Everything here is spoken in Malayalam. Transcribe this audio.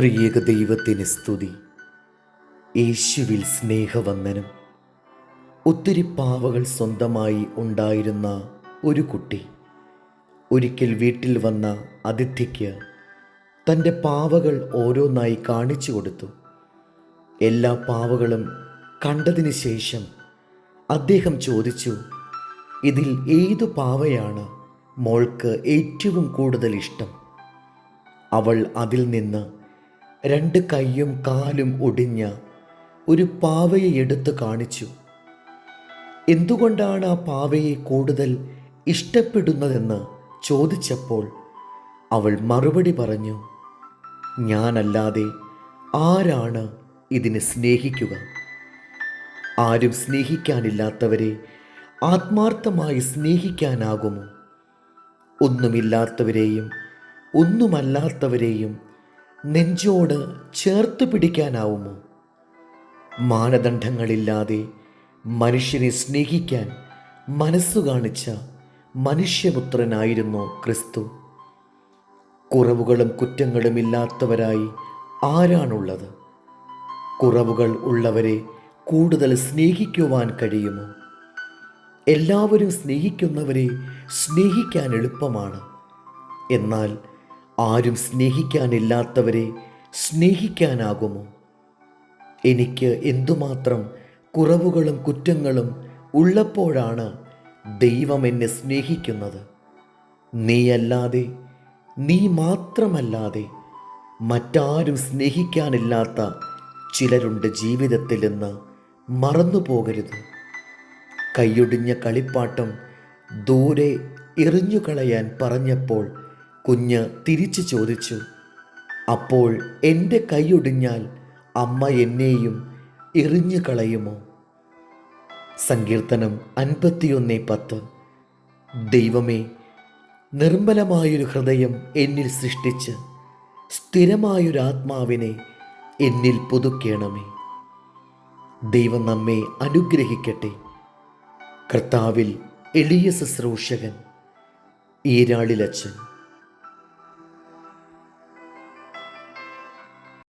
ത്രിയേക ദൈവത്തിന് സ്തുതി. യേശുവിൽ സ്നേഹവന്ദനം. ഒത്തിരി പാവകൾ സ്വന്തമായി ഉണ്ടായിരുന്ന ഒരു കുട്ടി ഒരിക്കൽ വീട്ടിൽ വന്ന അതിഥിക്ക് തന്റെ പാവകൾ ഓരോന്നായി കാണിച്ചു കൊടുത്തു. എല്ലാ പാവകളും കണ്ടതിന് ശേഷം അദ്ദേഹം ചോദിച്ചു ഇതിൽ ഏതു പാവയാണ് മോൾക്ക് ഏറ്റവും കൂടുതൽ ഇഷ്ടം? അവൾ അതിൽ നിന്ന് രണ്ട് കൈയും കാലും ഒടിഞ്ഞ ഒരു പാവയെ എടുത്ത് കാണിച്ചു. എന്തുകൊണ്ടാണ് ആ പാവയെ കൂടുതൽ ഇഷ്ടപ്പെടുന്നതെന്ന് ചോദിച്ചപ്പോൾ അവൾ മറുപടി പറഞ്ഞു ഞാനല്ലാതെ ആരാണ് ഇതിനെ സ്നേഹിക്കുക? ആരും സ്നേഹിക്കാനില്ലാത്തവരെ ആത്മാർത്ഥമായി സ്നേഹിക്കാനാകുമോ? ഒന്നുമില്ലാത്തവരെയും ഒന്നുമല്ലാത്തവരെയും നെഞ്ചോട് ചേർത്ത് പിടിക്കാനാവുമോ? മാനദണ്ഡങ്ങളില്ലാതെ മനുഷ്യനെ സ്നേഹിക്കാൻ മനസ്സു കാണിച്ച മനുഷ്യപുത്രനായിരുന്നു ക്രിസ്തു. കുറവുകളും കുറ്റങ്ങളും ഇല്ലാത്തവരായി ആരാണുള്ളത്? കുറവുകൾ ഉള്ളവരെ കൂടുതൽ സ്നേഹിക്കുവാൻ കഴിയുമോ? എല്ലാവരും സ്നേഹിക്കുന്നവരെ സ്നേഹിക്കാൻ എളുപ്പമാണ്. എന്നാൽ ആരും സ്നേഹിക്കാനില്ലാത്തവരെ സ്നേഹിക്കാനാകുമോ? എനിക്ക് എന്തുമാത്രം കുറവുകളും കുറ്റങ്ങളും ഉള്ളപ്പോഴാണ് ദൈവം എന്നെ സ്നേഹിക്കുന്നത്. നീയല്ലാതെ നീ മാത്രമല്ലാതെ മറ്റാരും സ്നേഹിക്കാനില്ലാത്ത ചിലരുണ്ട് ജീവിതത്തിൽ നിന്ന് മറന്നു പോകരുത് കൈയൊടിഞ്ഞ കളിപ്പാട്ടം ദൂരെ എറിഞ്ഞു കളയാൻ പറഞ്ഞപ്പോൾ കുഞ്ഞ് തിരിച്ചു ചോദിച്ചു അപ്പോൾ എന്റെ കൈയൊടിഞ്ഞാൽ അമ്മ എന്നെയും എറിഞ്ഞു കളയുമോ? സങ്കീർത്തനം അൻപത്തിയൊന്ന് പത്ത്. ദൈവമേ നിർമ്മലമായൊരു ഹൃദയം എന്നിൽ സൃഷ്ടിച്ച് സ്ഥിരമായൊരു ആത്മാവിനെ എന്നിൽ പുതുക്കേണമേ. ദൈവം നമ്മെ അനുഗ്രഹിക്കട്ടെ. കർത്താവിൽ എളിയ ശുശ്രൂഷകൻ ഈരാളിലച്ചൻ